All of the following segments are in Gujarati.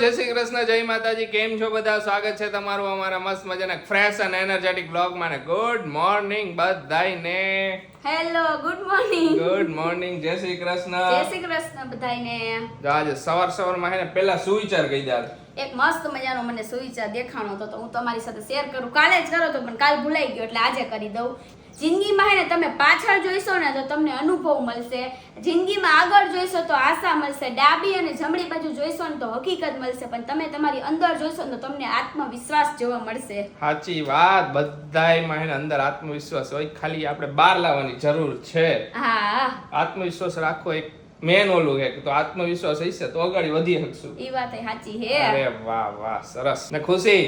જય શ્રી કૃષ્ણ જય માતાજી. કેમ છો બધા? સ્વાગત છે તમારું અમારા મસ્ત મજાના ફ્રેશ અને એનર્જેટિક બ્લોગમાં ને ગુડ મોર્નિંગ બધાને hello good morning good morning Jai Shri Krishna. જય શ્રી કૃષ્ણ બધાને આજે સવાર સવારમાં હે ને પેલા સુવિચાર કહી દે એક મસ્ત મજાનો મને સુવિચાર દેખાણો હતો તો હું તમારી સાથે શેર કરું. કાલે જ કરો તો પણ કાલ ભૂલાઈ ગયો એટલે આજે કરી દઉં. જિંદગીમાં હે ને તમે પાછળ જોઈશો ને તો તમને અનુભવ મળશે. જિંદગીમાં આગળ જોઈશો તો આશા મળશે. ડાબી અને જમણી બાજુ જોઈશો ને તો હકીકત મળશે. પણ તમે તમારી અંદર જોઈશો ને તો તમને આત્મવિશ્વાસ જોવા મળશે. સાચી વાત. બધાયમાં અંદર આત્મવિશ્વાસ હોય. ખાલી આપણે બહાર લાવવાની જરૂર છે. હા. આત્મવિશ્વાસ રાખો એક મેન ઓલું હે તો આત્મવિશ્વાસ હશે તો આગળ વધી શકશું. એ વાત સાચી હે અરે વાહ વાહ સરસ. ને ખુશી?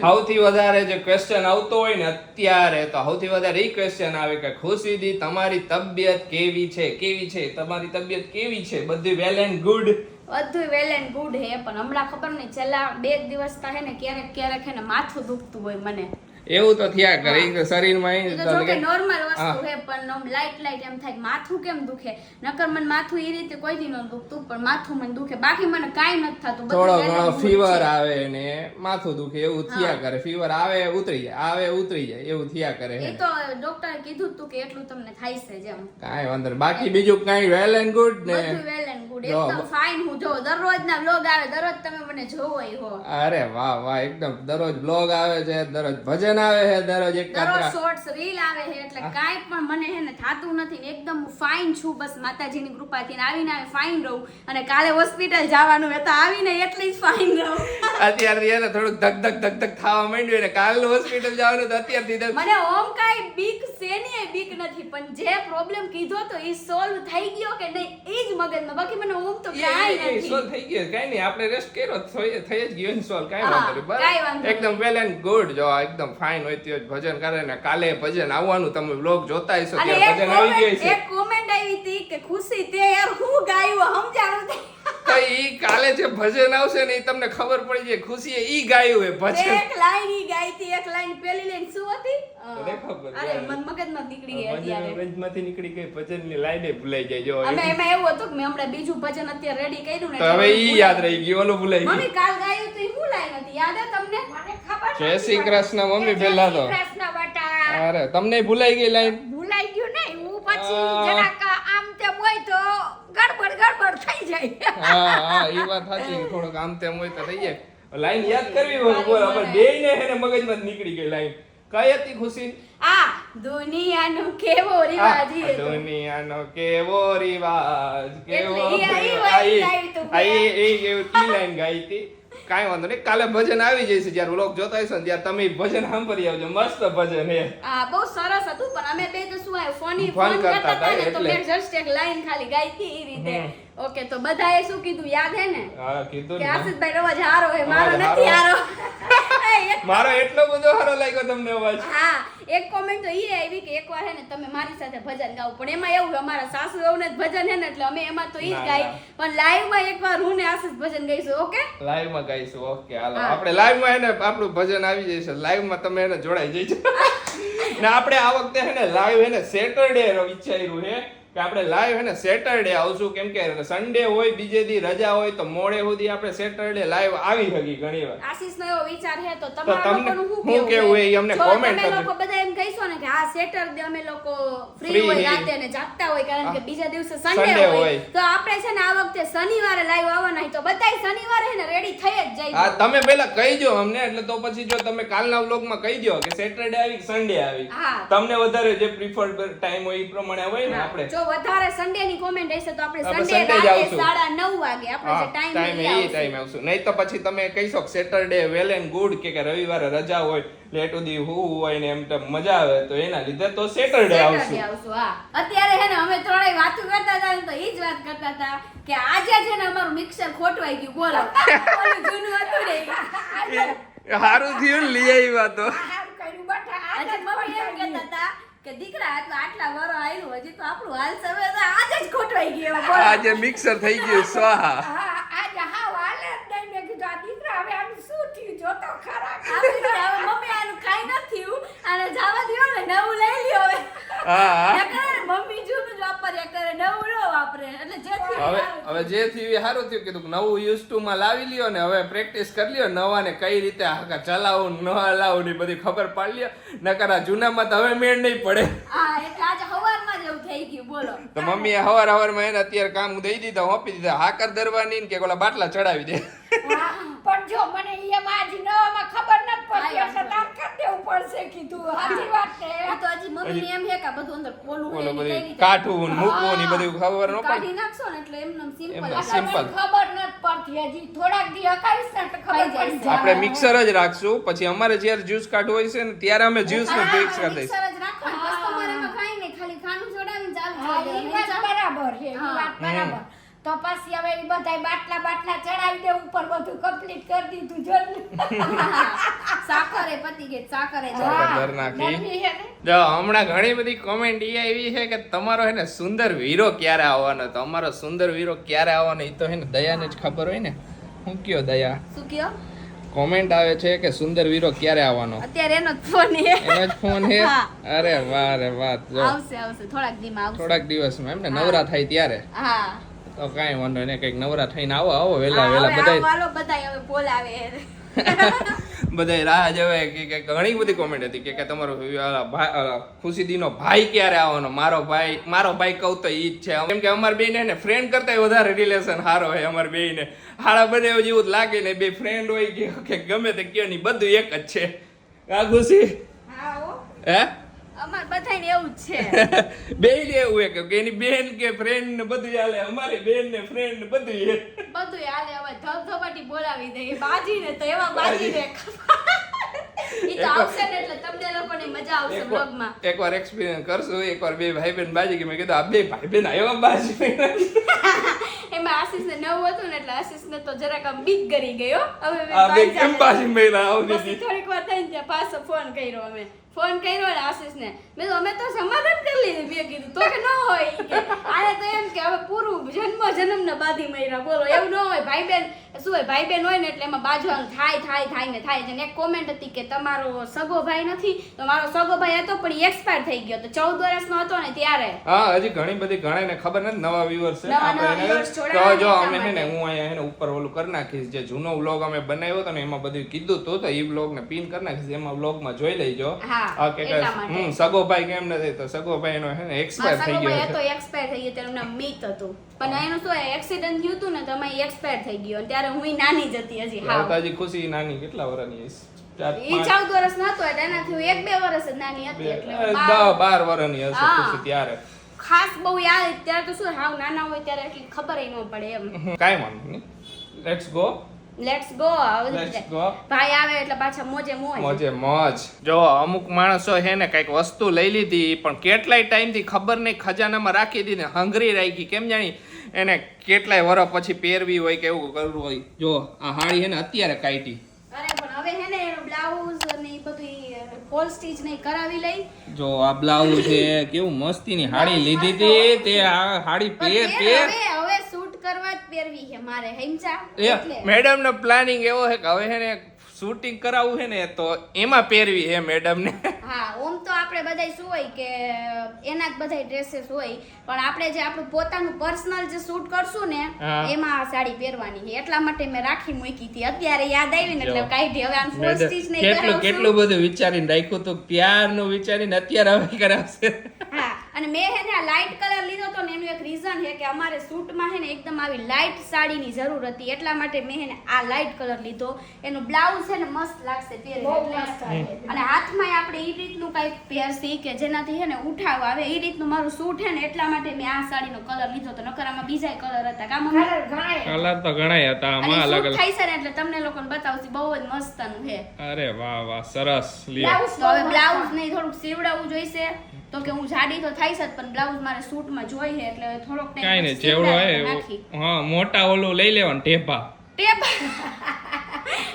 સૌથી વધારે જે ક્વેશ્ચન આવતો હોય ને અત્યારે તો સૌથી વધારે એ ક્વેશ્ચન આવે કે ખુશી દી તમારી તબિયત કેવી છે? કેવી છે? તમારી તબિયત કેવી છે? બધી વેલ એન્ડ ગુડ બધું વેલ એન્ડ ગુડ હે પણ હમણાં ખબર નહીં છેલ્લા બે દિવસ હે ને ક્યારેક ક્યારેક હે ને માથું દુખતું હોય મને. એવું તો થયા કરે. તો શરીરમાં તો તો જો કે કે- નોર્મલ વસ્તુ હા. પણ લાઈટ લાઈટ એમ થાય. માથું કેમ દુખે? નકર મને માથું એ રીતે કોઈ દી ન દુખતું પણ માથું મને દુખે. બાકી મને કાંઈ નથી થતું. થોડો ઘણો ફીવર આવે ને માથું દુખે એવું થયા કરે. ફીવર આવે ઉતરી જાય. આવે ઉતરી જાય. એવું થયા કરે એ તો ડોક્ટરે કીધું તું કે એટલું તમને થાય છે જેમ કાંઈ વાંધો. બાકી બીજું કાઈ વેલ એન્ડ ગુડ ને? બધું વેલ એન્ડ એકદમ ફાઇન હું જો દરરોજના વ્લોગ આવે દરરોજ તમે મને જોવો હો. અરે વાહ વાહ એકદમ. દરરોજ બ્લોગ આવે છે દરરોજ ભજન આવે છે દરરોજ એક દરરોજ શોર્ટ્સ રીલ આવે છે એટલે કાંઈ પણ મને હે ને થાતું નથી ને એકદમ ફાઇન છું. બસ માતાજીની કૃપાથી આવીને આવે ફાઇન રહું. અને કાલે હોસ્પિટલ જવાનું એ તો આવીને એટલી જ ફાઇન રહું. અત્યારથી એને થોડુંક ધક ધક ધક ધક થવા માંડ્યું ને કાલનું હોસ્પિટલ જવાનું તો અત્યારથી મને ઓમ કઈ બીક સેની બીક નથી. પણ જે પ્રોબ્લેમ કીધો તો એ સોલ્વ થઈ ગયો કે નહીં એ જ મગજમાં. બાકી મને ઓમ તો કાંઈ નથી. solve થઈ ગયો કાઈ નહીં આપણે રેસ્ટ કર્યો થઈ થઈ જ ગયો ને સોલ્વ કાંઈ વાંધો નહીં બરાબર. એકદમ વેલ એન્ડ ગુડ જો એકદમ ફાઇન હોય તો ભજન કરે ને કાલે ભજન આવવાનું તમે બ્લોગ જોતા હશો ત્યાં ત્યારે ભજન આવી ગયું છે. એક કોમેન્ટ આવી હતી કે ખુશી તે યાર હું ગાયું સમજાણું તે ઈ કાલે જે ભજન આવશે ને ઈ તમને ખબર પડી જાય ખુશીએ ઈ ગાયું એ ભજન. એક લાઈન ઈ ગાઈ હતી એક લાઈન પેલી લાઈન શું હતી? તને ખબર અરે. મન મગજમાં નીકળી ગઈ ભજન અત્યારે વંજમાંથી નીકળી ગઈ ભજનની લાઈને ભૂલાઈ જાય. જો અમે એમાં એવું હતું કે મેં હમણાં બીજું ભજન અત્યારે રેડી કર્યું ને તો હવે ઈ યાદ રહી ગયું ઓલું ભૂલાઈ ગયું. મમ્મી કાલ ગાયું તો ઈ શું લાઈન હતી? યાદ હે તમને? મને ખબર જય શ્રી કૃષ્ણ મમ્મી પહેલા તો. કૃષ્ણ બટા. અરે તમને ભૂલાઈ ગઈ લાઈન? ભૂલાઈ ગયું નહીં. હું પછી જરાક આમ તે હોય તો ગડબડ ગડબડ થઈ જાય. હા હા એ વાત સાચી થોડોક આમ તેમ હોય તો થઈ જાય. લાઈન યાદ કરવી હોય બોલ આપણે બેયને ને એને મગજમાં નીકળી ગઈ લાઈન. કઈ હતી ખુશી? આ દુનિયાનો કેવો રિવાજ દુનિયાનો કેવો રિવાજ કેવો આઈ એ ઈ- ઈ લાઈન ગાઈ હતી. કાંઈ વાંધો નહીં. કાલે ભજન આવી જશે જ્યારે વ્લોગ જોતા હશો ત્યારે તમે ભજન સાંભળી આવજો. મસ્ત ભજન એ આ બહુ સરસ હતું પણ અમે બે તો શું આવ્યો ફોની ફોન કરતા હતા ને તો મેં જસ્ટ એક લાઈન ખાલી ગાઈ હતી એ રીતે ઓકે તો બધાએ શું કીધું? યાદ હે ને? હા કીધું કે આશિષભાઈ નો હારો હે મારો નથી હારો. એ મારો એટલો બધો સારો લાગ્યો તમને અવાજ. હા એક કોમેન્ટ તો ઈ આવી કે એકવાર હે ને તમે મારી સાથે ભજન ગાઓ. પણ એમાં એવું અમારા સાસુ એવું જ ભજન હે ને એટલે અમે એમાં તો ઈ જ ગાઈ પણ લાઈવમાં એકવાર હું ને આશિષ ભજન ગાઈશું ઓકે? લાઈવમાં ગાઈશું ઓકે હાલો. આપણે લાઈવમાં એને આપણું ભજન આવી જશે લાઈવમાં તમે એને જોડાઈ જઈજો ને આપણે આ વખતે હે ને લાઈવ હે ને સેટરડે વિચાર્યું હે. કે આપણે લાઈવ હે ને સેટરડે આવશું કેમ કે સન્ડે હોય બીજે દી રજા હોય તો મોડે સુધી આપણે સેટરડે લાઈવ આવી હકી ઘણી વાર. આશિષ નો એવો વિચાર છે તો તમને શું કેવું એ અમને કોમેન્ટ તમે. લોકો બધા એમ કહીશો ને કે આ સેટરડે અમે લોકો ફ્રી હોય રાતે ને જાગતા હોય કારણ કે બીજા દિવસે સન્ડે હોય. તો આપણે છે ને આ વખતે શનિવારે લાઈવ આવવાના તો બધાય શનિવારે હે ને રેડી થઈ જ જાય. હા તમે પહેલા કહી દો અમને એટલે તો પછી જો તમે કાલના વ્લોગમાં કહી દો કે સેટરડે આવી સન્ડે આવી. તમને વધારે જે પ્રિફર્ડ ટાઈમ હોય એ પ્રમાણે હોય ને આપણે. જો વધારે સન્ડે ની કોમેન્ટ હશે તો આપણે સન્ડે રાતે આવશું. સાડા નવ વાગે આપણે જે ટાઈમ ટાઈમે એ ટાઈમ આવશું. નહીં તો પછી તમે કહીશો સેટરડે વેલ એન્ડ ગુડ કે કે રવિવારે રજા હોય લેટ સુધી હું હોય ને એમ તો મજા આવે તો એના લીધે તો સેટરડે આવશું. આવશું હા. અત્યારે હે ને અમે થોડી વાતો કરતા હતા તો ઈ જ વાત કરતા હતા કે આજે છે ને અમારું મિક્સર ખોટવાઈ ગયું બોલો. ઓલું જૂનું હતું ને હારું સારું થયું લઈ આવ્યા તો સારું કર્યું બટ આજે મમ્મી એમ કહેતા હતા કે દીકરા આટલા આટલા વરો આવ્યું હજી તો આપણું હાલ સવે તો આજે જ ખોટવાઈ ગયો આજે મિક્સર થઈ ગયું સ્વાહા. હા આજે હાવ હાલે જ નહીં. મેં કીધું આ દીકરા હવે આનું શું થયું? જોતો ખરા. આપણે હવે મમ્મી આનું કાંઈ ન થયું. અને જવા દ્યો ને નવું લઈ લ્યો હવે. હા. કરે મમ્મી જૂનું જ વાપરે કરે નવું ન વાપરે. એટલે જે થયું હવે હવે જે થયું એ સારું થયું. કીધું કે નવું યુઝ ટુ માં લાવી લ્યો ને હવે પ્રેક્ટિસ કરી લ્યો નવા ને કઈ રીતે હાકા ચલાવવું ન હલાવું ની બધી ખબર પાડી લ્યો. નકર આ જૂનામાં તો હવે મેળ નહીં પડે. જ બોલો. તો મમ્મીએ હવાર હવારમાં એને અત્યારે કામ દઈ દીધા ઓપી દીધા હાકર દરવાની ને કે ઓલા બાટલા ચડાવી દે. પણ જો મને એમાં આજ નવામાં ખબર નથી પડતી એટલે દેવું પડશે કીધું. સાચી વાત છે. તો હજી મમ્મી એમ હે કે બધું અંદર પોલું ઓલો હોય એની કઈ બધી કાઠું મૂકવું ને બધું ખબર ન કાઢી નાખશો ને એટલે એમનેમ simple એમનેમ લાગે. ખબર નથી પડતી હજી. થોડાક દી હકાવીશ ને એટલે ખબર થઈ જાય આપણે મિક્સર જ રાખશું. પછી અમારે જ્યારે જ્યુસ કાઢવું હોય છે ને ત્યારે અમે જ્યુસ ને મિક્સ કરી દઈશું. mixer જ રાખવાનું. બસ એમાં કાંઈ નહીં, ખાલી ખાંડ સોડાવીને ચાલુ હા, કરી ઈ દેવાનું. વાત બરાબર છે વાત બરાબર. હવે ઈ બધાય બાટલા બાટલા ચડાવી દે ઉપર બધું કમ્પ્લીટ કરી દીધું જો સાકરે પતી ગઈ સાકરે એ. દર નાખી. જો હમણાં ઘણી બધી કોમેન્ટ એ આવી છે કે તમારો હે ને સુંદર વીરો ક્યારે આવવાનો? તો અમારો સુંદર વીરો ક્યારે આવવાનો એ તો હે ને દયાને જ ખબર હોય ને. હું કયો દયા? શું કયો? કોમેન્ટ આવે છે કે સુંદર વીરો ક્યારે આવવાનો? અત્યારે એનો ફોન હે એનો જ ફોન હે. અરે વાહ રે વાહ આવશે આવશે થોડાક દિવસમાં આવશે. થોડાક દિવસમાં એમ ને? નવરા થાય ત્યારે. હા. તો કાંઈ વાંધો નહીં કંઈક નવરા થઈને આવો આવો વેલા વેલા બધા હવે બોલાવે. બધાય રાહ જોવે કે કે ઘણી બધી કોમેન્ટ હતી કે કે તમારો ખુશી દીનો ખુશીદીનો ભાઈ ક્યારે આવવાનો? મારો ભાઈ મારો ભાઈ કહું તો ઈ જ છે. કેમ કે અમાર બેને ને ફ્રેન્ડ કરતા વધારે રિલેશન સારો હોય અમાર બેયને. હાડા બને જેવું જ લાગે ને બે ફ્રેન્ડ હોય કે કે ગમે તે કયો નહીં બધું એક જ છે. આ ખુશી? હે? અમાર બધાને એવું જ છે. બે એવું હોય કે એની બેન કે ફ્રેન્ડ ને બધું હાલે અમારે બેન ને ફ્રેન્ડ ને બધું એક બધું હાલે હવે ધબધબાટી બોલાવી દઈએ બાજીને તો એવા બાજીને ઈ તો આવશે ને એટલે તમને લોકોને મજા આવશે બ્લોગમાં એકવાર એકવાર એક્સપિરિયન્સ કરશું. એકવાર બે ભાઈ બેન બાજી કે મેં કીધું આ બે ભાઈ બેન આવ્યા બાજી એમાં આશીષને નવું હતું ને એટલે આશીષને તો જરાક આમ બીક કરી ગયો હવે મેં આ બે બાજી કેમ બાજી મેળા આવતી થોડીક વાર થઈને ત્યાં પાછો ફોન કર્યો અમે. ફોન કર્યો ને મેં તો અમે તો સમાધાન કરી લીધું. મેં કીધું તો કે ન હોય. આને તો એમ કે હવે પૂરું જન્મ જન્મ બાધી મર્યા. બોલો એવું ન હોય ભાઈ બેન શું હોય ભાઈ બેન હોય ને એટલે એમાં બાજવાનું થાય થાય થાય ને થાય. છે ને એક કોમેન્ટ હતી કે તમારો સગો ભાઈ નથી તો મારો સગો ભાઈ હતો પણ એક્સપાયર થઈ ગયો. તો ચૌદ વર્ષનો હતો ને ત્યારે. હા હજી ઘણી બધી ઘણા ને ખબર નથી નવા વ્યુઅર્સ છે. તો જો અમે હે ને હું અહીંયા એને ઉપર ઓલું કરી નાખીશ. જે જૂનો વ્લોગ અમે બનાવ્યો હતો ને એમાં બધું કીધું હતું તો એ વ્લોગ ને પિન કરી નાખીશ. એમાં વ્લોગમાં જોઈ લેજો. હા, કે હું સગો ભાઈ કેમ નથી? તો સગો ભાઈ નો એક્સપાયર થઈ ગયો હતો એક્સપાયર થઈ ગયો તેનું નામ મિત હતું. પણ એનું શું એક્સિડન્ટ થયું હતું ને તો અમે એક્સપાયર થઈ ગયો. ત્યારે હું નાની જ હતી હજી હા તાજી ખુશી નાની કેટલા વર્ષની હશે? ચૌદ વર્ષ નતો એટલે એનાથી હું એક બે વર્ષ જ નાની હતી એટલે દસ બાર- બાર વર્ષની હશે ખુશી ત્યારે. ખાસ બહુ યાદ ત્યારે તો શું હાવ નાના હોય ત્યારે એટલી ખબર ન પડે એમ. કાંઈ વાંધો નહીં. લેટ્સ ગો લેટ્સ ગો ભાઈ આવે એટલે પાછા મોજે મોજ. મોજે મોજ. જો અમુક માણસો હે ને કંઈક વસ્તુ લઈ લીધી પણ કેટલાય ટાઈમથી ખબર નહીં ખજાનામાં રાખી દીધી હંગરી રાખી. કેમ જાણી? એને કેટલાય વર્ષ પછી પહેરવી હોય કે એવું કરવું હોય. જો આ હાડી હે અત્યારે કાઢી અરે પણ હવે હે ને એનું બ્લાઉઝ ને બધું ફોલ સ્ટીચ ને કરાવી લઈ. જો આ બ્લાઉઝ છે કેવું મસ્તીની હાડી લીધી હતી તે આ હાડી પહેર પહેર. હવે શૂટ કરવા જ પહેરવી છે મારે હેમચા. એટલે. મેડમ નો પ્લાનિંગ એવો છે કે હવે હે ને શૂટિંગ કરાવવું છે ને તો એમાં પહેરવી હે મેડમ ને હા ઓમ તો આપણે બધાય શું હોય કે એના જ બધાય ડ્રેસીસ હોય પણ આપણે જે આપણું પોતાનું પર્સનલ જે શૂટ કરશું ને એમાં આ સાડી પહેરવાની છે. એટલા માટે મેં રાખી મૂકી હતી. અત્યારે યાદ આવી ને એટલે. કાઢી હવે આમ ફોલ સ્ટીચ નહીં કેટલું. કેટલું બધું વિચારીને રાખ્યું તો ત્યારનું વિચારીને અત્યારે હવે કરાવશે? હા અને મેં હે ને આ લાઇટ કલર લીધો તો ને એનું એક રીઝન છે કે અમારે સૂટમાં હે ને એકદમ આવી લાઇટ સાડીની જરૂર હતી. એટલા માટે મેં હે ને આ લાઇટ કલર લીધો. એનું બ્લાઉઝ છે ને મસ્ત લાગશે પહેરે. અને હાથમાં આપણે એ રીતનું કંઈક પહેરશી કે જેનાથી હે ને ઉઠાવ આવે. એ રીતનું મારું સૂટ હે ને એટલા માટે મેં આ સાડીનો કલર લીધો તો નકર આમાં બીજા કલર હતા. કામ કલર તો ઘણા હતા. અને આમાં અલગ અલગ. થાય છે ને એટલે તમને લોકોને બતાવશે બહુ જ મસ્તનું છે અરે વાહ વાહ સરસ. લ્યો. બ્લાઉઝ હવે બ્લાઉઝ નહીં થોડુંક સીવડાવવું જોઈશે. તો કે હું જાડી તો થાય છે જ પણ બ્લાઉઝ મારે સૂટમાં જોઈએ એટલે થોડોક ટાઈમ કાંઈ નહીં જેવડો હોય હા મોટા ઓલું લઈ લેવાનું ટેપા ટેપા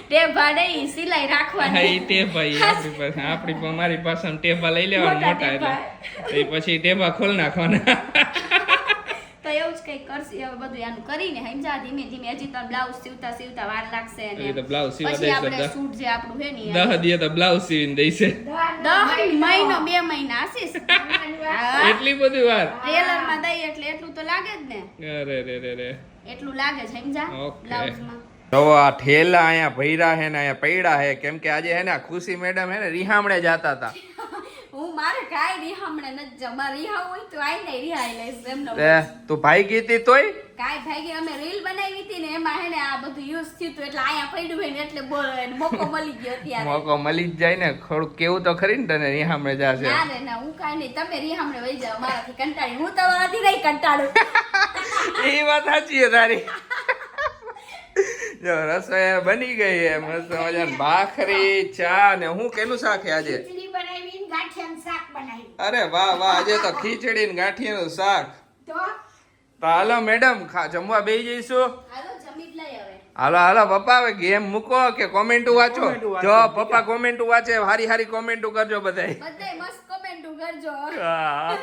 ટેપા નહીં સિલાઈ રાખવાની. ટેપા ઈ આપણી પાસે આપણી મારી પાસે ટેપા લઈ લેવાના મોટા એટલે. એ પછી ટેપા ખોલ નાખવાના. તો એવું જ કંઈક કરશે. હવે બધું આનું કરીને સમજા ધીમે ધીમે હજી તો બ્લાઉઝ સીવતા સીવતા વાર લાગશે ને તો બ્લાઉઝ સીવા પછી આપણે સૂટ જે આપણું હે ને દહ દિયે તો બ્લાઉઝ સીવીને દેશે દહ મહિનો. બે મહિના આશીષ એટલી બધી વાર. ટ્રેલરમાં દઈ એટલે એટલું તો લાગે જ ને. અરે રે રે રે. એટલું લાગે છે સમજા. બ્લાઉઝમાં. તો આ ઠેલા અહીંયા ભૈરા હે ને અહીંયા પૈડા હે કેમ કે આજે હે ને ખુશી મેડમ હે ને રિહામણે જાતા હતા. હું મારે કાંઈ હમણે નથી જાઉં મારે રિહાવું હોય તો આઈ નહીં રિહાઈ લઈશ એમનો તે તું ભાઈ ગીતી તોય? કાંઈ ભાઈ અમે રીલ બનાવી હતી ને એમાં હે ને આ બધું યુઝ થયું એટલે અહીંયા પડ્યું હોય ને એટલે બોલ મોકો મળી ગયો અત્યારે. મોકો મળી જ જાય ને. ખોડું કેવું તો ખરી ને તને રિહામણે જાશે. ના રે ના હું કાંઈ નહીં. તમે રિહામણે વહી જાવ મારાથી કંટાળી. હું તમારાથી નહીં કંટાળું. એ વાત સાચી છે તારી. જો રસોઈ બની ગઈ એમ. રસોઈ મજાની ભાખરી ચા ને હું કેનું શાક છે આજે? ખીચડી બનાવી ને ગાંઠિયાનું શાક બનાવી અરે વાહ વાહ આજે તો ખીચડી ને ગાંઠિયાનું શાક. તો? હાલો મેડમ ખા જમવા બે જઈશું. હાલો હાલો હાલો પપ્પા હવે ગેમ મૂકો કે કોમેન્ટ વાંચો? જો પપ્પા કોમેન્ટ વાંચે હારી હારી કોમેન્ટ કરજો મસ્ત કમેન્ટો કરજો. હા.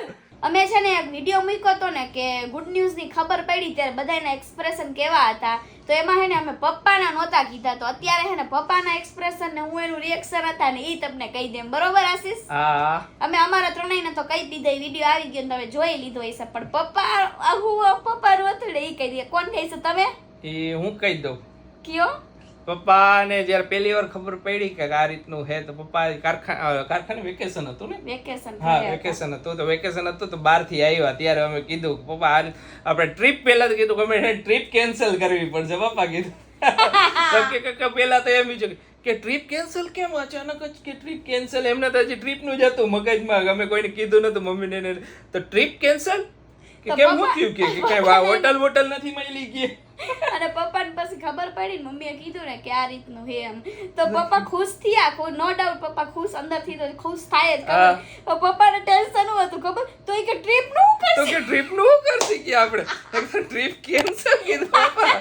અમે છે ને એક વીડિયો મૂક્યો હતો ને કે ગુડ ન્યૂઝની ખબર પડી ત્યારે બધાના એક્સપ્રેશન કેવા હતા. તો એમાં હે ને અમે પપ્પાના નહોતા કીધા. તો અત્યારે હે ને પપ્પાના એક્સપ્રેશન ને હું એનું રિએક્શન હતા ને એ તમને કહી દેમ. બરોબર આશીષ? અમે અમારા ત્રણેયને તો કહી દીધા વીડિયો આવી ગયો તમે જોઈ લીધો હશે. પણ પપ્પા હું પપ્પા રોતડે એ કહી દે. કોણ કહીશ તમે? એ હું કહી દઉં. કયો? પપ્પાને જ્યારે પહેલી વાર ખબર પડી કે આ રીતનું હે તો પપ્પા કારખાના કારખાને વેકેશન હતું ને? વેકેશન હા વેકેશન હતું. તો વેકેશન હતું તો બહારથી આવ્યા. ત્યારે અમે કીધું પપ્પા આ આપણે ટ્રીપ પહેલા તો કીધું કે અમે ટ્રીપ કેન્સલ કરવી પડશે પપ્પા કીધું. કે પહેલા તો એમ બીજું કે ટ્રીપ કેન્સલ કેમ? અચાનક જ કે ટ્રીપ કેન્સલ એમને તો હજી ટ્રીપનું જ હતું મગજમાં. અમે કોઈને કીધું નતું મમ્મીને તો ટ્રીપ કેન્સલ કે કેમ હું થયું કે કે હોટલ હોટલ નથી મળી ગઈ? અને પપ્પાને પછી ખબર પડી ને મમ્મીએ કીધું ને કે આ રીતનું હે એમ. તો પપ્પા ખુશ થયા નો ડાઉટ પપ્પા ખુશ અંદરથી તો ખુશ થાય જ. ખબર. પપ્પાને ટેન્શન હતું ખબર. તો એ કે ટ્રીપનું તો કે ટ્રીપનું કરશે કરશી કે આપણે? ટ્રીપ કેન્સલ કીધું પપ્પા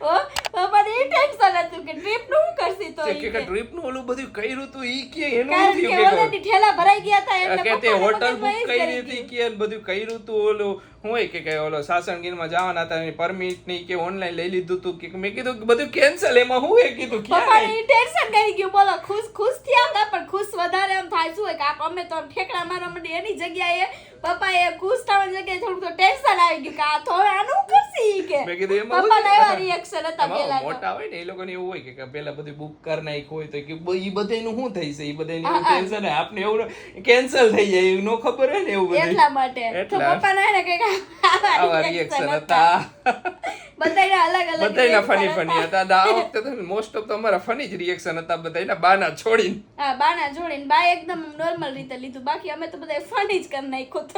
પપ્પાને એ ટેન્શન હતું કે ટ્રીપનું શું કરશે તો કે કે કે. ટ્રીપનું ઓલું બધું કર્યું તું ઈ કે એનું કારણ કે ઓલરેડી ઠેલા ભરાઈ ગયા હતા એટલે કે તે હોટલ બુક કરી હતી કે બધું કર્યું તું ઓલું. હોય કે કે ઓલો સાસણગીરમાં જવાના હતા એની પરમિટની કે ઓનલાઈન લઈ લીધું તું કે મેં કીધું બધું કેન્સલ એમાં હું એ કીધું? ટેન્શન કરી ગયું બોલો ખુશ ખુશ થયા હતા પણ ખુશ વધારે એમ થાય શું હોય કે આપ અમે તો ઠેકડા મારવા માંડી એની જગ્યાએ પપ્પાએ ખુશ થવાની જગ્યાએ થોડુંક તો ટેન્શન આવી ગયું કે આ તો હવે આનું કરશે કે. મેં કીધું એમાં પપ્પા ના. એવા રિએક્શન હતા પેલા મોટા હોય ને એ લોકોને એવું હોય કે કે પેલા બધું બુક કરી નાખ્યું હોય તો કે ઈ બધાયનું શું થઈ છે? ઈ હા. ટેન્શન આપને એવું કેન્સલ થઈ જાય એવું ખબર હોય ને એવું બધું એટલા માટે. તો પપ્પા ના ને કંઈક આવા રિએક્શન હતા. બધાયના અલગ અલગ ફની ફની હતા. આ વખતે તો મોસ્ટ ઓફ તો અમારા ફની જ રિએક્શન હતા બધાયના બાના છોડીને. હા બાના જોડીને બા એકદમ નોર્મલ રીતે લીધું. બાકી અમે તો બધા ફની જ કરી નાખ્યું.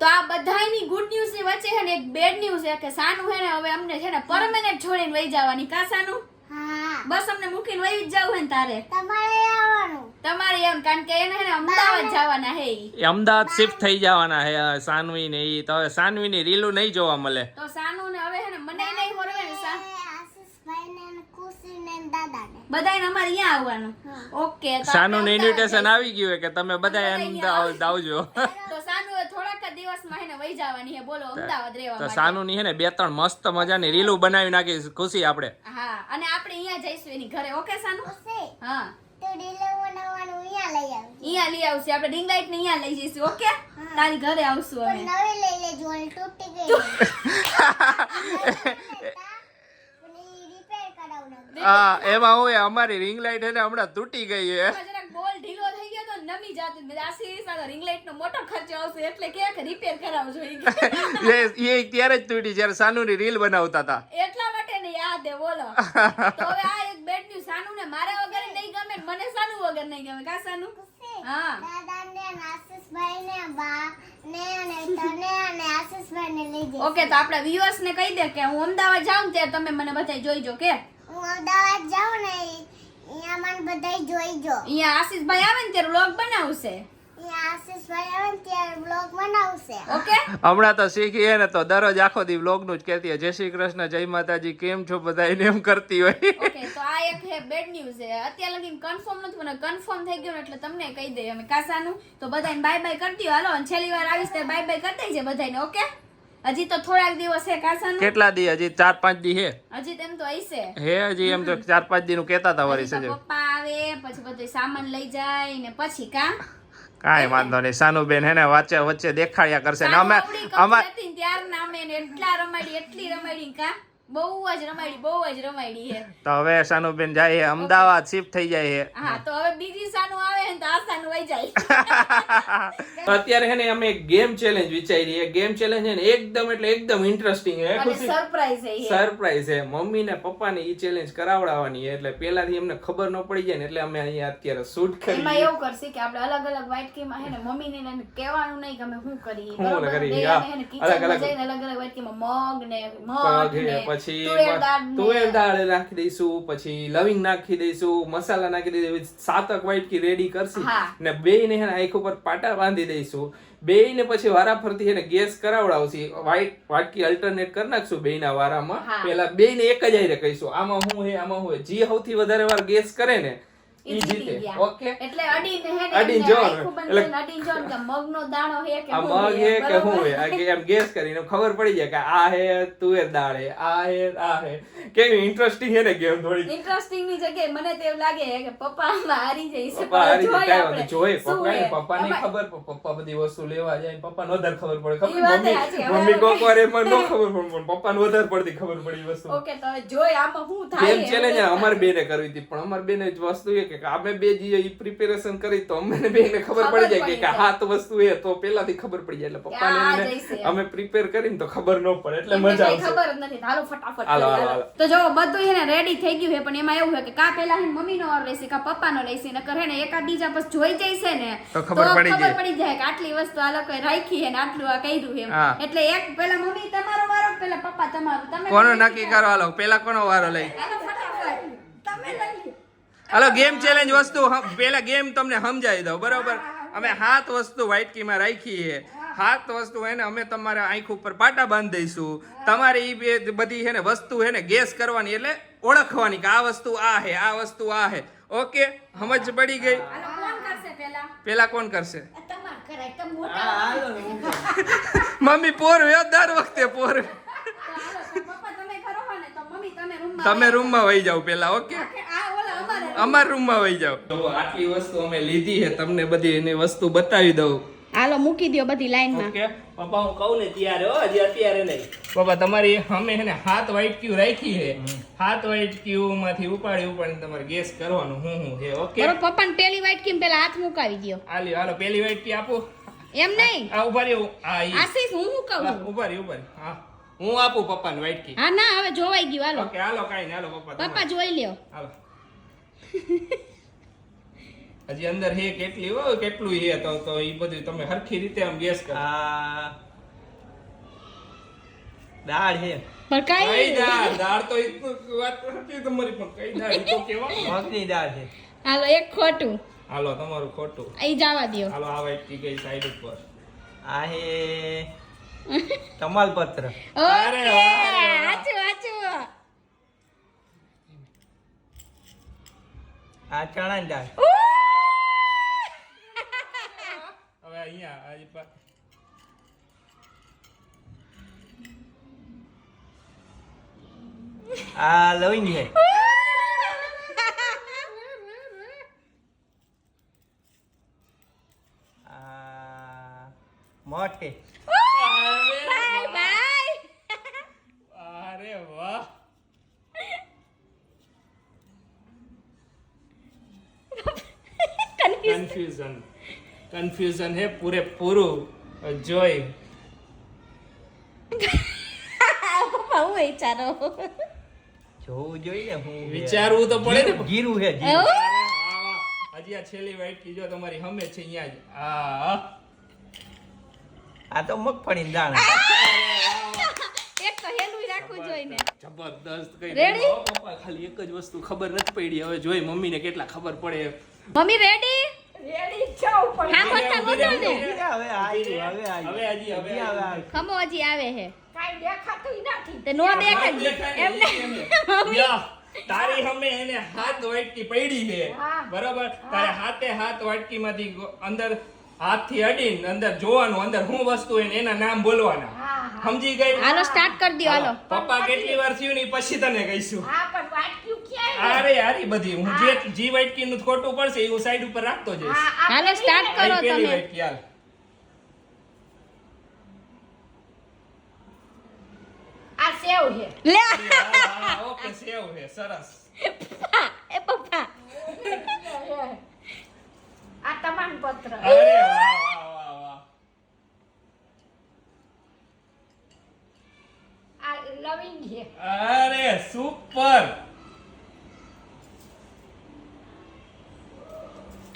તો આ બધાની ગુડ ન્યૂઝની વચ્ચે છે ને એક બેડ ન્યૂઝ છે કે સાનુ છે ને હવે અમને છે ને પરમેનન્ટ છોડીને વહી જવાની. કા સાનું? બસ અમને મૂકીને વહી જ જવું હે ને તારે. તમારે આવવાનું. તમારે એમ કારણ કે એને હે ને અમદાવાદ જવાના હે એ અમદાવાદ શિફ્ટ થઈ જવાના હે સાનવી ને ઈ. તો હવે સાનવી ની રીલું નહીં જોવા મળે. તો સાનુ ને હવે હે ને મને નહીં હોરવે ને સા આશીષભાઈ ને ખુશી ને ને બધાયને અમારે અહીંયા આવવાનું. ઓકે સાનું ઇન્વિટેશન આવી ગયું કે તમે બધા બધા અમદાવાદ આવજો. તો સાનું થોડાક દિવસમાં હે વહી જવાની હે બોલો અમદાવાદ રહેવા તો સાનું ની હે ને બે ત્રણ મસ્ત મજાની રીલું બનાવી નાખી ખુશી આપણે. હા અને આપણે અહીંયા જઈશું એની ઘરે. ઓકે સાનું? હા. તો ડીલે બનાવવાનું અહીંયા લઈ આવી અહીંયા લઈ આવશે. આપણે રિંગ લાઈટ ને અહીંયા લઈ જઈશું ઓકે? તારી ઘરે આવશું અમે. નવી લઈ લેજો તૂટી ગઈ. રિપેર કરાવવાનું હા એમાં હું અમારી રિંગ લાઈટ હે હમણાં તૂટી ગઈ છે બોલ ઢીલો થઈ ગયો તો નમી જાતું મેં આશીષ આ રિંગ લાઈટ નો મોટો ખર્ચો આવશે એટલે કે રિપેર કરાવજો એ એ ત્યારે જ તૂટી જ્યારે સાનુની રીલ બનાવતા હતા. એટલા માટે ને યાદ હે બોલો. તો હવે આ એક બેડ ન્યુ સાનુ ને મારે વગર નહીં ગમે મને સાનુ વગર નહીં ગમે. કા સાનુ? હા. દાદા ને આશીષભાઈ ને બા ને અને તને અને આશીષભાઈ ને લઈ ઓકે તો આપણા વ્યુઅર્સ ને કહી દે કે હું અમદાવાદ જાઉં ત્યારે તમે મને બધા જોઈજો કે? હું અમદાવાદ જાઉં ને અહીંયા મને બધાય જોઈજો અહીંયા આશીષભાઈ આવે ને ત્યારે વ્લોગ બનાવશે? અહીંયા આશીષભાઈ આવે ને ત્યારે બ્લોગ બનાવશે. ઓકે? હમણાં તો શીખીએ ને તો દરરોજ આખો દી વ્લોગનું જ કહેતી હોય. જય શ્રી કૃષ્ણ જય માતાજી કેમ છો બધા એને એમ કરતી હોય. તો આ એક હે બેડ ન્યૂઝ છે. અત્યાર લગી કન્ફર્મ નથી મને કન્ફર્મ થઈ ગયું ને એટલે તમને કહી દઈએ અમે કાસાનું. તો બધાને બાય બાય કરતી હોય હાલો અને છેલ્લી વાર આવીશ તે બાય બાય કરી દેજે બધાને ઓકે? હજી તો થોડાક દિવસ છે કાસાનું. કેટલા દી? હજી ચાર પાંચ દી હે. હજી તેમ તો હશે હે હજી એમ તો ચાર પાંચ દી નું કહેતા હતા વરી સજે. પપ્પા આવે પછી બધું સામાન લઈ જાય ને પછી કા કાંઈ વાંધો નહીં. સાનુબેન હે ને વચ્ચે વચ્ચે દેખાડ્યા કરશે ને. અમે ત્યાર અમાર કપી હતી ને ત્યારના એટલા રમાડી એટલી રમાડી કા બહુ જ રમાડી બહુ જ રમાડી હે તો હવે સાનુબેન જાય હે અમદાવાદ શિફ્ટ થઈ જાય હે હા તો હવે બીજી સાનુ આવે ને તો આ સાનુ વઈ જાય. અત્યારે હે ને અમે ગેમ ચેલેન્જ વિચારી એ ગેમ ચેલેન્જ હે ને એકદમ એટલે એકદમ ઇન્ટરેસ્ટિંગ હે ખુશી. સરપ્રાઈઝ હે સરપ્રાઈઝ હે મમ્મી ને પપ્પા ને ઈ ચેલેન્જ કરાવડાવવાની હે એટલે પહેલાથી એમને ખબર ન પડી જાય ને એટલે અમે અહીંયા અત્યારે શૂટ એમાં એવું કરશે કે આપણે અલગ અલગ વાટકીમાં હે ને મમ્મી ને એને કહેવાનું નહીં કે અમે શું કરીએ. બરોબર? હા. હે અલગ અલગ. અલગ અલગ વાટકીમાં મગ ને મગ ને પછી તુવેર દાળ નાખી દઈશું પછી લવિંગ નાખી દઈશું મસાલા નાખી દઈશું સાતક વાટકી રેડી કરશું ને બે ને આંખ ઉપર પાટા બાંધી દઈશું. બેય ને પછી વારા ફરતી એને ગેસ કરાવડાવશી. વાઈટ વાટકી અલ્ટરનેટ કરી નાખશું બે ના વારામાં. પેલા બેય ને એક જ આઈ કહીશું આમાં હું હે આમાં હું. જે સૌથી વધારે વાર ગેસ કરે ને ઈ ઈ જીતે. ઓકે. એટલે અડીને હે ને અડીને એમને જો. આખું બંધ એટલે- કરીને અડીને કે મગનો દાણો હે કે આ મગ હે કે હું હે? આ કે એમ ગેસ કરીને ખબર પડી જાય કે આ હે તુવેર દાળ હે આ હે આ હે. કેવી ઇન્ટરેસ્ટિંગ હે ને ગેમ થોડી ઇન્ટરેસ્ટિંગની જગ્યાએ મને તો એવું લાગે કે પપ્પા હારી પપ્પા જાય કાંઈ આપણે. જોઈએ. પપ્પા ને પપ્પા ની ખબર પપ્પા બધી વસ્તુ લેવા જાય પપ્પા નો વધારે ખબર પડે. ખબર મમ્મી મમ્મી કોક વાર એમાં નો ખબર પડે પણ પપ્પાને વધારે પડતી ખબર પડી વસ્તુ. ઓકે તો જોઈ આમાં હું થાય ગેમ ચેલેન્જ અમાર બેને કરવી હતી પણ અમાર બેને જ વસ્તુ એ કે અમે બે જે પ્રિપેરેશન કરી તો અમને બેને ખબર ખબર પડી જાય કે હા તો વસ્તુ એ તો પેલાથી ખબર પડી જાય એટલે પપ્પાને અમે પ્રિપેર કરીને તો ખબર ન પડે એટલે મજા આવશે. ખબર જ નથી. હાલો ફટાફટ હાલો, હાલો. તો જો બધું એને રેડી થઈ ગયું છે પણ એમાં એવું છે કે કા પેલા હે મમ્મી નો ઓર લેશે કા પપ્પા નો લેશે નકર હે ને એકા બીજા પછી જોઈ છે ને તો ખબર પડી જાય. પડી જાય કે આટલી વસ્તુ આ લોકોએ રાખી છે ને આટલું આ કર્યું એમ. હા. એટલે એક પેલા મમ્મી તમારો વારો પેલા પપ્પા તમારો? તમે કોનો નક્કી કરો? હાલો પેલા કોનો વારો લઈ? હાલો ફટાફટ. તમે લઈ. હાલો ગેમ ચેલેન્જ વસ્તુ પેલા ગેમ તમને સમજાવી દઉં બરોબર? અમે હાથ વસ્તુ white key માં રાખી છે હાથ વસ્તુ હે ને અમે તમારા આંખ ઉપર પાટા બાંધી દઈશું. તમારે એ બે બધી છે ને વસ્તુ હે ને ગેસ કરવાની એટલે ઓળખવાની કે આ વસ્તુ આ હે આ વસ્તુ આ હે ઓકે? સમજ પડી ગઈ? હાલો કોણ કરશે પેલા? કોણ કરશે? તમાર કરાય તમે મોટા મમ્મી પોર વ્યો દર વખતે પોર તમે કરો છો ને તો મમ્મી તમે રૂમમાં વહી જાઓ. પેલા ઓકે? અમારે રૂમમાં વહી જાઓ. તો આટલી વસ્તુ અમે લીધી છે તમને બધી એની વસ્તુ બતાવી દઉં. હાલો મૂકી દો બધી લાઈનમાં ઓકે પપ્પા હું કહું ને ત્યારે હો હજી અત્યારે નહીં. પપ્પા તમારી અમે છે ને હાથ વ્હાઈટ ક્યુ રાખી છે. હાથ વ્હાઈટ ક્યુ માંથી ઉપાડી ઉપાડીને તમારે ગેસ કરવાનું હું હું છે ઓકે? બરો પપ્પા ને પેલી વાઈટ કેમ પેલા હાથ મુકાવી દો હાલી હાલો પેલી વ્હાઈટ કી આપો. એમ નહીં? આ ઊભા રહ્યો આ આશીષ હું હું કહું? ઊભા રહી ઊભા. હા હું આપું પપ્પાને વ્હાઈટ કી હા ના હવે જોવાઈ ગયું હાલો. ઓકે હાલો કાઈ ને હાલો પપ્પા પપ્પા. જોઈ લ્યો. હાલો. હજી અંદર હે કેટલી હોય કેટલું હે તો તો એ બધું તમે હરખી રીતે આમ ગેસ કરો. દાળ હે. પણ કઈ દાળ દાળ તો વાત હતી તમારી પણ કઈ દાળ તો કેવા? મગની દાળ છે હાલો એક ખોટું. હાલો તમારું ખોટું. અહીં જવા દ્યો. હાલો આ વાઈટ ગઈ સાઈડ ઉપર. આ હે તમાલપત્ર. અરે વાહ, સાચું વાહ. આ ચણાની દાળ હવે અહીંયા આ ઈ પા- આ લવિંગ છે. આ મઠ છે બાય બાય અરે વાહ કન્ફ્યુઝન કન્ફ્યુઝન હે પૂરેપૂરું જોઈ પપ્પા હું વિચારો. જોવું જોઈએ હું વિચારવું તો પડે ને. ગીરું વાહ. હજી આ છેલ્લી વાઈટ કીજો તમારી હમે છે અહીંયા જ. આ આ તો મગફળી દાળ. એક તો હેલું રાખવું જોઈએ જબરદસ્ત કઈ રેડી પપ્પા ખાલી એક જ વસ્તુ ખબર નથી પડી. હવે જોઈ મમ્મીને કેટલા ખબર પડે. મમ્મી રેડી હા ખોટા બોલો ને. હવે આવ્યું હવે આવ્યું હવે હજી આવે હે. કાઈ દેખાતું નથી. તે નો દેખાય. એમને મમ્મી. એને. તારી હમે એને હાથ વાટકી પડી છે હા. બરાબર? તારે હાથે હાથ વાટકી માંથી અંદર હાથથી અડીને અંદર જોવાનું અંદર શું વસ્તુ હોય ને એના નામ બોલવાના. હા, હા. સમજી ગઈ? હાલો સ્ટાર્ટ કરી દો હાલો. પપ્પા કેટલી વાર થયું ને પછી તને કહીશું. હા પણ ક્યાંય અરે યારી બધી. હું જે જી key નું ખોટું પડશે એ સાઈડ ઉપર રાખતો જઈશ. હાલો સ્ટાર્ટ કરો તમે. white હાલ. આ સેવ છે. લે. ઓકે સેવ છે. સરસ. એ પપ્પા. આ તમામ પત્ર. અરે વાહ વાહ વાહ વાહ. આ લવિંગ છે. અરે સુપર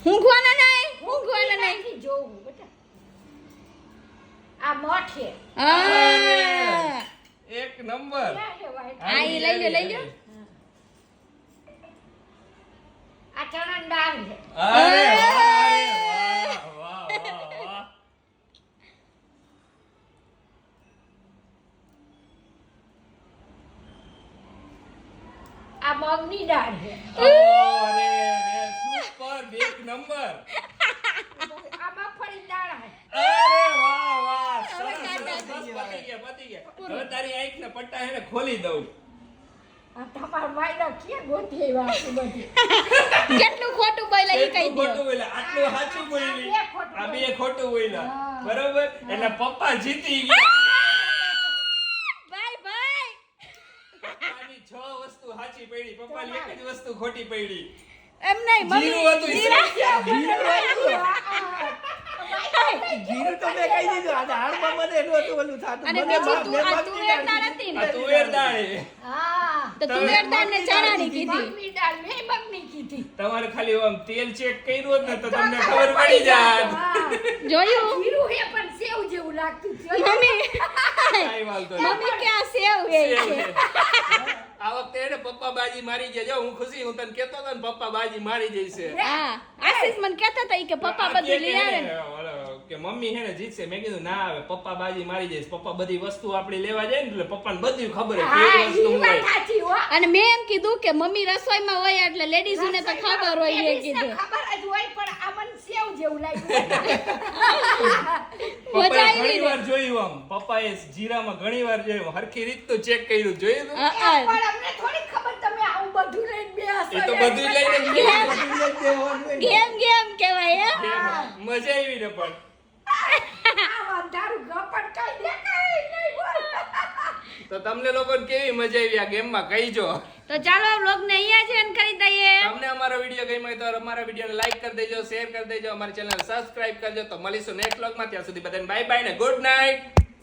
ઊંઘવાના નહીં? ઊંઘવાના નહીં. જોવું બેટા. આ મઠ છે. એક નંબર. આ ઈ લઈ લે લઈ લે. આ ચણન દાળ છે. અરે વાહ, અરે વાહ, વાહ, વાહ, વાહ. આ મગની દાળ છે અરે રે સુપર એક નંબર આ મગફળી દાળ છે અરે વાહ વાહ સરસ કાંટા સરસ બસ પતી ગયા પતી ગયા હવે તારી આંખના પટ્ટા હે ને ખોલી દઉં આ તમારા બધી. કેટલું ખોટું બોલ્યા એ કહી દો ખોટું બોલ્યા? આટલું સાચું બોલી આ બે ખોટું બોલ્યા. બરોબર? એટલે પપ્પા જીતી ગયા. ભાઈ ભાઈ. આની છ વસ્તુ સાચી પડી. પપ્પાની એક જ વસ્તુ ખોટી પડી. એમ નહીં જીરું હતું જીરું. હતું. જીરું તો મેં કહી દીધું. આજે હાડમાં મને નહોતું ઓલું થાતું. અને બીજું તું તુવેર દાળ હતી તુવેર દાળ હા. તો તુવેર દાળ ને ચણાની કીધી. મગની દાળ મેં મગની કીધી. તમારે ખાલી આમ તેલ ચેક કર્યું ને તો તમને ખબર પડી જાત. જોયું? જીરું હે પણ સેવ જેવું લાગતું છે મમ્મી. મમ્મી કે આ સેવ હે. છે. આ વખતે એને પપ્પા બાજી મારી ગયા. હું ખુશી હું તને કેતો હતો ને પપ્પા બાજી મારી જઈશે. હા આશીષ મને કેતા હતા કે પપ્પા બધું લઈ આવે ને. ને, કે મમ્મી હે ને જીતશે. મેં કીધું ના આવે પપ્પા બાજી મારી જઈશ પપ્પા બધી વસ્તુ આપણી લેવા જાય ને એટલે પપ્પાને બધું ખબર હોય અને મેં એમ કીધું કે મમ્મી રસોઈમાં હોય એટલે લેડીઝોને તો ખબર હોય એ કીધું. ખબર જ હોય પણ આ મને સેવ જેવું લાગ્યું. પપ્પાએ ઘણી વાર જોયું આમ. પપ્પાએ જીરામાં ઘણી વાર જોયું. હરખી રીત તો ચેક કર્યું. જોયું તું? અ, અ. પણ અમને થોડી ખબર તમે આવું બધું લઈને તો બધું. ગેમ ગેમ કહેવાય મજા આવી ને પણ. તો તમને લોકોને કેવી મજા આવી આ ગેમમાં? કહીજો તો ચાલો વ્લોગને અહીંયા જ end કરી દઈએ. તમને અમારો વીડિયો ગમ્યો હોય તો અમારા વિડીયોને લાઈક કરી દેજો શેર કરી દેજો અમારી ચેનલ સબસ્ક્રાઇબ કરજો. તો મળીશું નેક્સ્ટ વ્લોગમાં. ત્યાં સુધી બધાને બાય બાય ને ગુડ નાઇટ